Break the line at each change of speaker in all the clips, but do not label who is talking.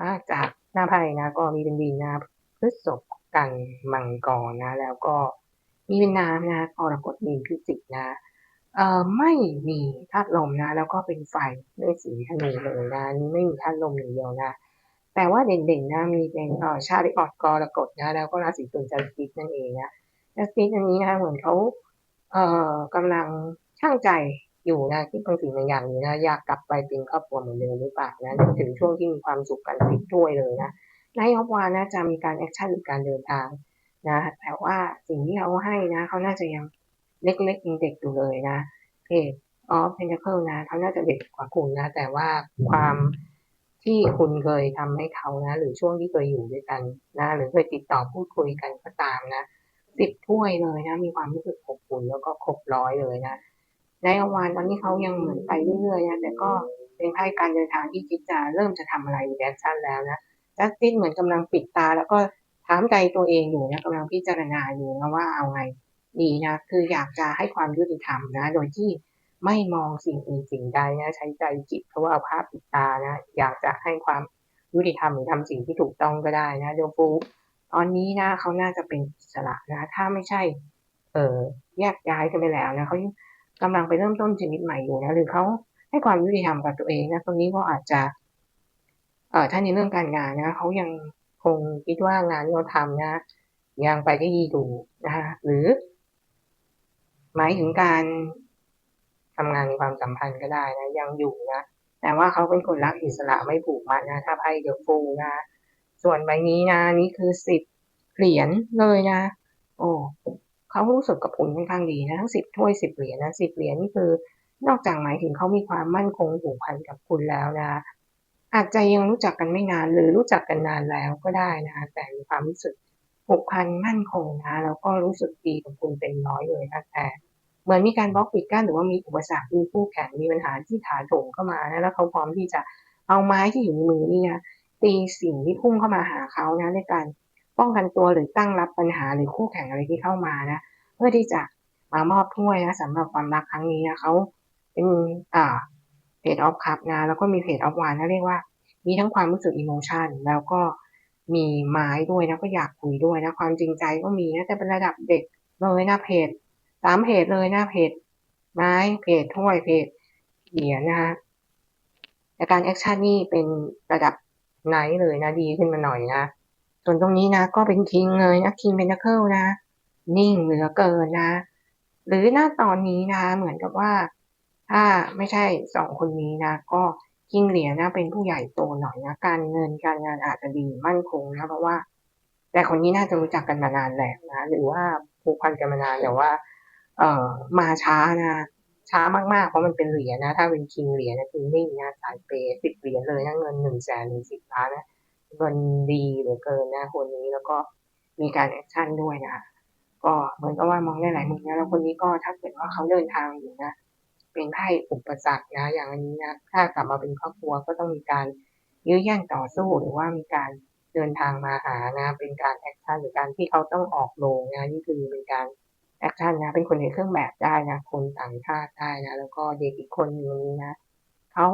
อาจากหน้าไพ่นะ ก็มีเป็นดินะพฤษภกันมังกรนะ แล้วก็มีเป็นน้ำนะกรกฎมีพิจิกนะเอ่อไม่มีธาตุลมนะ แล้วก็เป็นไฟด้วยสีธนูเลยนะนนี้ไม่มีธาตุลมอย่างเดียวนะ แต่ว่าเด่นๆนะมีเป็นเอ่อชาลิออดกรกฎนะ แล้วก็ราศีตุลจันทร์ฟิกนั่นเองนะจันทร์ฟิอันนี้นะคะเหมือนเขาเอ่อกำลังช่างใจ อยู่นะที่บางสิ่งบางอย่างอยู่นะอยากกลับไปเป็นครอบครัวเหมือนเดิมหรือเปล่านะถึงช่วงที่มีความสุขกันฟิกด้วยเลยนะในออฟวานะจะมีการแอคชั่นหรือการเดินทางนะแต่ว่าสิ่งที่เขาให้นะเขาน่าจะยังเล็กๆยังเด็กอยู่เลยนะเพจออฟเพนเคิลนะเขาน่าจะเด็กกว่าคุณนะ แต่ว่าความที่คุณเคยทำให้เขานะ หรือช่วงที่เคยอยู่ด้วยกันนะ หรือเคยติดต่อพูดคุยกันก็ตามนะสิบถ้วยเลยนะ มีความรู้สึกอบอุ่นแล้วก็ครบร้อยเลยนะ ในอวานตอนนี้เขายังเหมือนไปเรื่อยๆนะแต่ก็เป็นไพ่การเดินทางที่คิดจะเริ่มจะทำอะไรแอคชั่นแล้วนะจัสตินเหมือนกำลังปิดตา แล้วก็ถามใจตัวเองอยู่นะกำลังพิจารณาอยู่นะว่าเอาไงดีนะคืออยากจะให้ความยุติธรรมนะ โดยที่ไม่มองสิ่งอื่นสิ่งใดนะใช้ใจจิตเพราะว่าเอาภาพปิดตานะอยากจะให้ความยุติธรรมหรือทำสิ่งที่ถูกต้องก็ได้นะเดยฟูตอนนี้นะเขาน่าจะเป็นอิสระนะ ถ้าไม่ใช่ เออแยกย้ายกันไปแล้วนะเขา กำลังไปเริ่มต้นชีวิตใหม่อยู่นะหรือเขาให้ความยุติธรรมกับตัวเองนะตรงนี้ก็อาจจะ เอ่อถ้าในเรื่องการงานนะเขายังคงคิดว่างานที่เขาทำนะยังไปได้ดีอยู่นะคะหรือ หมายถึงการทำงานในความสัมพันธ์ก็ได้นะยังอยู่นะแต่ว่าเขาเป็นคนรักอิสระไม่ผูกมัดนะถ้าไพ่เดอะฟูนะส่วนใบนี้นะนี่คือสิบเหรียญเลยนะ โอ้ เขารู้สึกกับคุณค่อนข้างดีนะทั้งสิบถ้วยสิบเหรียญนะสิบเหรียญนี่คือนอกจากหมายถึงเขามีความมั่นคงผูกพันกับคุณแล้วนะอาจจะยังรู้จักกันไม่นานหรือรู้จักกันนานแล้วก็ได้นะแต่มีความรู้สึกผูกพันมั่นคงนะแล้วก็รู้สึกดีกับคุณเต็มร้อยเลยนะแต่เหมือนมีการบล็อกปิดกั้นหรือว่ามีอุปสรรคมีคู่แข่งมีปัญหาที่ถาโถมเข้ามานะแล้วเขาพร้อมที่จะเอาไม้ที่อยู่ในมือนี่นะตีสิ่งที่พุ่งเข้ามาหาเขานะในการ ป้องกันตัวหรือตั้งรับปัญหาหรือคู่แข่งอะไรที่เข้ามานะ เพื่อที่จะมามอบถ้วยนะสำหรับความรักครั้งนี้นะเขาเป็นอ่าเพจออฟคัพนะแล้วก็มีเพจออฟวานนะเรียกว่า มีทั้งความรู้สึกอิโมชันแล้วก็มีไม้ด้วยนะก็อยากคุยด้วยนะความจริงใจก็มีนะแต่เป็นระดับเด็กเลยนะเพจสามเพจเลยนะเพจไม้เพจถ้วยเพจเหรียญนะคะแต่การแอคชั่นนี่เป็นระดับไนท์เลยนะดีขึ้นมาหน่อยนะ ส่วนตรงนี้นะ ก็เป็นคิงเลยนะคิงเป็นนักเคิลนะ นิ่งเหลือเกินนะ หรือหน้าตอนนี้นะ เหมือนกับว่า ถ้าไม่ใช่สองคนนี้นะ ก็คิงเหรียญนะเป็นผู้ใหญ่โตหน่อยนะ การเงินการงานอาจจะดีมั่นคงนะ เพราะว่า แต่คนนี้น่าจะรู้จักกันมานานแล้วนะ หรือว่าผูกพันกันมานานแต่ว่า เอ่อมาช้านะช้ามากๆ เพราะมันเป็นเหรียญนะ ถ้าเป็นคิงเหรียญนะคือนิ่งนะสายเปย์สิบเหรียญเลยนะเงินหนึ่งแสนหรือสิบล้านนะ เงินดีเหลือเกินนะคนนี้แล้วก็มีการแอคชั่นด้วยนะก็เหมือนกับว่ามองได้หลายมุมนะแล้วคนนี้ก็ถ้าเกิดว่าเขาเดินทางอยู่นะเป็นไพ่อุปสรรคนะ อย่างอันนี้นะถ้ากลับมาเป็นครอบครัวก็ต้องมีการยื้อแย่งต่อสู้หรือว่ามีการเดินทางมาหานะเป็นการแอคชั่นหรือการที่เขาต้องออกโรงนะนี่คือเป็นการแอคชั่นนะเป็นคนในเครื่องแบบได้นะคนต่างชาติได้นะแล้วก็เด็กอีกคนนึงนะเขา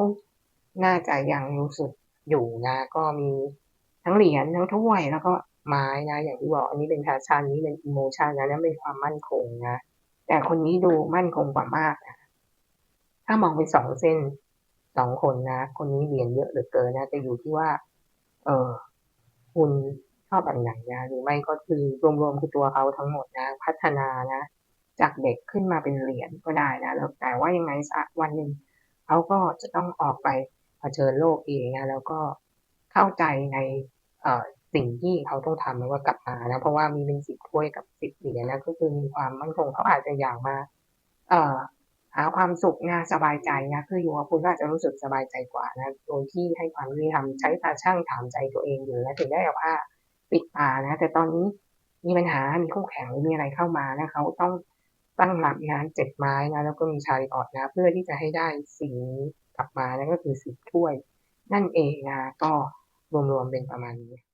น่าจะยังรู้สึกอยู่นะ ก็มี ทั้งเหรียญทั้งถ้วยแล้วก็ไม้นะ อย่างที่บอกอันนี้เป็นแพชชั่นนี้เป็นอิโมชันนะแล้วเป็นความมั่นคงนะแต่คนนี้ดูมั่นคงกว่ามากนะถ้ามองเป็นสองเส้นสองคนนะ คนนี้เหรียญเยอะเหลือเกินนะแต่อยู่ที่ว่า เออคุณชอบแบบไหนนะหรือไม่ก็คือรวมๆคือตัวเขาทั้งหมดนะ พัฒนานะ จากเด็กขึ้นมาเป็นเหรียญก็ได้นะแล้วแต่ว่ายังไงสักวันหนึ่งเขาก็จะต้องออกไปเผชิญโลกเองนะแล้วก็เข้าใจใน สิ่งที่เขาต้องทำแล้วก็กลับมานะเพราะว่ามีเป็นสิบถ้วยกับสิบเหรียญนะก็คือมีความมั่นคงเขาอาจจะอยากมา เอ่อหาความสุขนะสบายใจนะคืออยู่กับคุณก็อาจจะรู้สึกสบายใจกว่านะโดยที่ให้ความยุติธรรมใช้ตาช่างถามใจตัวเองอยู่นะถึงได้เอาผ้าปิดตานะ แต่ตอนนี้มีปัญหา มีคู่แข่งหรือมีอะไรเข้ามานะเขาต้องตั้งหลักงานเจ็ดไม้นะแล้วก็มีชายออดนะ เพื่อที่จะให้ได้สิ่งนี้กลับมานั่นก็คือสิบถ้วย นั่นเองนะก็ รวมๆเป็นประมาณนี้